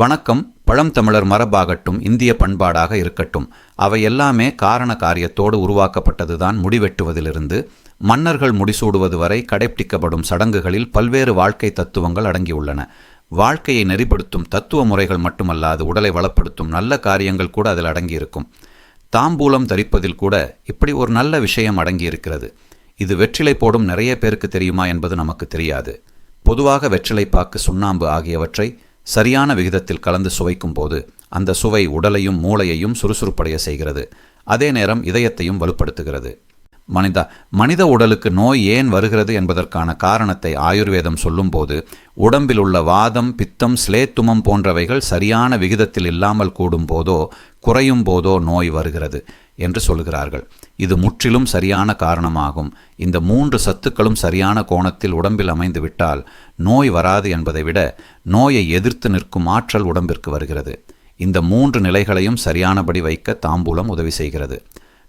வணக்கம். பழந்தமிழர் மரபாகட்டும் இந்திய பண்பாடாக இருக்கட்டும். அவை எல்லாமே காரண காரியத்தோடு உருவாக்கப்பட்டதுதான் முடிவெட்டுவதிலிருந்து மன்னர்கள் முடிசூடுவது வரை கடைப்பிடிக்கப்படும் சடங்குகளில் பல்வேறு வாழ்க்கை தத்துவங்கள் அடங்கியுள்ளன. வாழ்க்கையை நெறிப்படுத்தும் தத்துவ முறைகள் மட்டுமல்லாது உடலை வளப்படுத்தும் நல்ல காரியங்கள் கூட அதில் அடங்கியிருக்கும். தாம்பூலம் தரிப்பதில் கூட இப்படி ஒரு நல்ல விஷயம் அடங்கியிருக்கிறது. இது வெற்றிலை போடும் நிறைய பேருக்கு தெரியுமா என்பது நமக்கு தெரியாது. பொதுவாக வெற்றிலை பாக்கு சுண்ணாம்பு ஆகியவற்றை சரியான விகிதத்தில் கலந்து சுவைக்கும் போது அந்த சுவை உடலையும் மூளையையும் சுறுசுறுப்படைய செய்கிறது. அதே நேரம் இதயத்தையும் வலுப்படுத்துகிறது. மனிதா மனித உடலுக்கு நோய் ஏன் வருகிறது என்பதற்கான காரணத்தை ஆயுர்வேதம் சொல்லும்போது உடம்பில் உள்ள வாதம் பித்தம் ஸ்லேத்துமம் போன்றவைகள் சரியான விகிதத்தில் இல்லாமல் கூடும் போதோ குறையும் போதோ நோய் வருகிறது. என்று சொல்கிறார்கள் இது முற்றிலும் சரியான காரணமாகும். இந்த மூன்று சத்துக்களும் சரியான கோணத்தில் உடம்பில் அமைந்துவிட்டால் நோய் வராது என்பதை விட நோயை எதிர்த்து நிற்கும் ஆற்றல் உடம்பிற்கு வருகிறது. இந்த மூன்று நிலைகளையும் சரியானபடி வைக்க தாம்பூலம் உதவி செய்கிறது.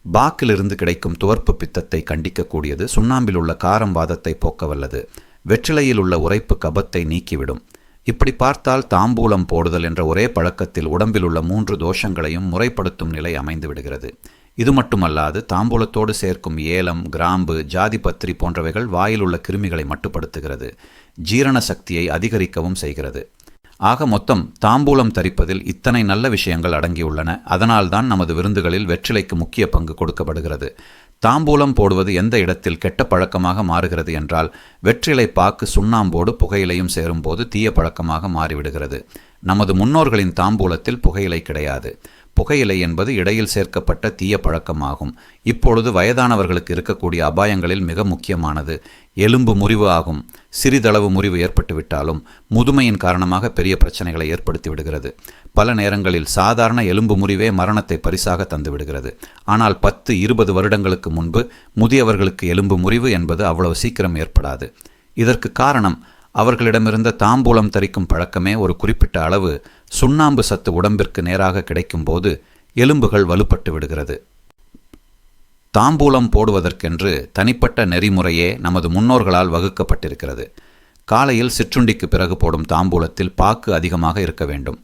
பாக்கிலிருந்து கிடைக்கும் துவர்ப்பு பித்தத்தை கண்டிக்கக்கூடியது சுண்ணாம்பில் உள்ள காரம் வாதத்தை போக்க வல்லது வெற்றிலையில் உள்ள உரைப்பு கபத்தை நீக்கிவிடும். இப்படி பார்த்தால் தாம்பூலம் போடுதல் என்ற ஒரே பழக்கத்தில் உடம்பில் உள்ள மூன்று தோஷங்களையும் முறைப்படுத்தும் நிலை அமைந்து விடுகிறது. இது மட்டுமல்லாது தாம்பூலத்தோடு சேர்க்கும் ஏலம் கிராம்பு ஜாதிபத்திரி போன்றவைகள் வாயில் உள்ள கிருமிகளை மட்டுப்படுத்துகிறது. ஜீரண சக்தியை அதிகரிக்கவும் செய்கிறது. ஆக மொத்தம் தாம்பூலம் தரிப்பதில் இத்தனை நல்ல விஷயங்கள் அடங்கியுள்ளன. அதனால்தான் நமது விருந்துகளில் வெற்றிலைக்கு முக்கிய பங்கு கொடுக்கப்படுகிறது. தாம்பூலம் போடுவது எந்த இடத்தில் கெட்ட பழக்கமாக மாறுகிறது என்றால் வெற்றிலை பாக்கு சுண்ணாம்போடு புகையிலையும் சேரும்போது தீய பழக்கமாக மாறிவிடுகிறது. நமது முன்னோர்களின் தாம்பூலத்தில் புகையிலை கிடையாது. புகையிலை என்பது இடையில் சேர்க்கப்பட்ட தீய பழக்கமாகும். இப்பொழுது வயதானவர்களுக்கு இருக்கக்கூடிய அபாயங்களில் மிக முக்கியமானது. எலும்பு முறிவு ஆகும். சிறிதளவு முறிவு ஏற்பட்டுவிட்டாலும் முதுமையின் காரணமாக பெரிய பிரச்சனைகளை ஏற்படுத்தி விடுகிறது. பல நேரங்களில் சாதாரண எலும்பு முறிவே மரணத்தை பரிசாக தந்துவிடுகிறது ஆனால் பத்து இருபது வருடங்களுக்கு முன்பு முதியவர்களுக்கு எலும்பு முறிவு என்பது அவ்வளவு சீக்கிரம் ஏற்படாது. இதற்கு காரணம் அவர்களிடமிருந்த தாம்பூலம் தரிக்கும் பழக்கமே ஒரு குறிப்பிட்ட அளவு சுண்ணாம்பு சத்து உடம்பிற்கு நேராக கிடைக்கும்போது எலும்புகள் வலுப்பட்டு விடுகிறது. தாம்பூலம் போடுவதற்கென்று தனிப்பட்ட நெறிமுறையே நமது முன்னோர்களால் வகுக்கப்பட்டிருக்கிறது. காலையில் சிற்றுண்டிக்கு பிறகு போடும் தாம்பூலத்தில் பாக்கு அதிகமாக இருக்க வேண்டும்.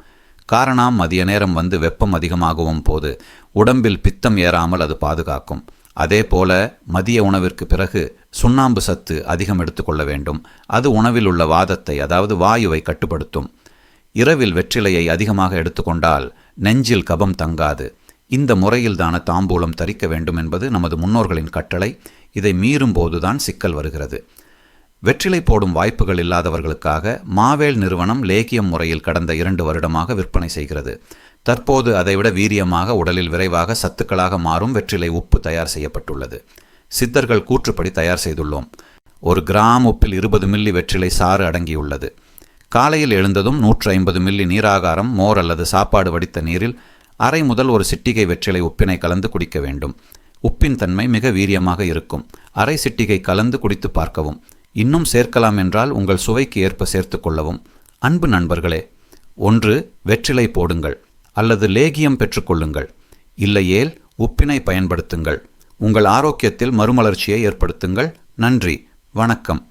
காரணம் மதிய நேரம் வந்து வெப்பம் அதிகமாகவும் போது உடம்பில் பித்தம் ஏறாமல் அது பாதுகாக்கும். அதே போல மதிய உணவிற்கு பிறகு சுண்ணாம்பு சத்து அதிகம் எடுத்துக்கொள்ள வேண்டும். அது உணவில் உள்ள வாதத்தை அதாவது வாயுவை கட்டுப்படுத்தும். இரவில் வெற்றிலையை அதிகமாக எடுத்துக்கொண்டால் நெஞ்சில் கபம் தங்காது. இந்த முறையில்தான தாம்பூலம் தரிக்க வேண்டும் என்பது நமது முன்னோர்களின் கட்டளை. இதை மீறும் போதுதான் சிக்கல் வருகிறது. வெற்றிலை போடும் வாய்ப்புகள் இல்லாதவர்களுக்காக மாவேல் நிறுவனம் லேகியம் முறையில் கடந்த இரண்டு வருடமாக விற்பனை செய்கிறது. தற்போது அதைவிட வீரியமாக உடலில் விரைவாக சத்துக்களாக மாறும் வெற்றிலை உப்பு தயார் செய்யப்பட்டுள்ளது. சித்தர்கள் கூற்றுப்படி தயார் செய்துள்ளோம். ஒரு கிராம் உப்பில் இருபது மில்லி வெற்றிலை சாறு அடங்கியுள்ளது. காலையில் எழுந்ததும் நூற்று ஐம்பது மில்லி நீராகாரம் மோர் அல்லது சாப்பாடு வடித்த நீரில் அரை முதல் ஒரு சிட்டிகை வெற்றிலை உப்பினை கலந்து குடிக்க வேண்டும். உப்பின் தன்மை மிக வீரியமாக இருக்கும். அரை சிட்டிகை கலந்து குடித்து பார்க்கவும். இன்னும் சேர்க்கலாம் என்றால் உங்கள் சுவைக்கு ஏற்ப சேர்த்து கொள்ளவும். அன்பு நண்பர்களே ஒன்று வெற்றிலை போடுங்கள். அல்லது லேகியம் பெற்றுக்கொள்ளுங்கள். இல்லையேல் உப்பினை பயன்படுத்துங்கள். உங்கள் ஆரோக்கியத்தில் மறுமலர்ச்சியை ஏற்படுத்துங்கள். நன்றி. வணக்கம்.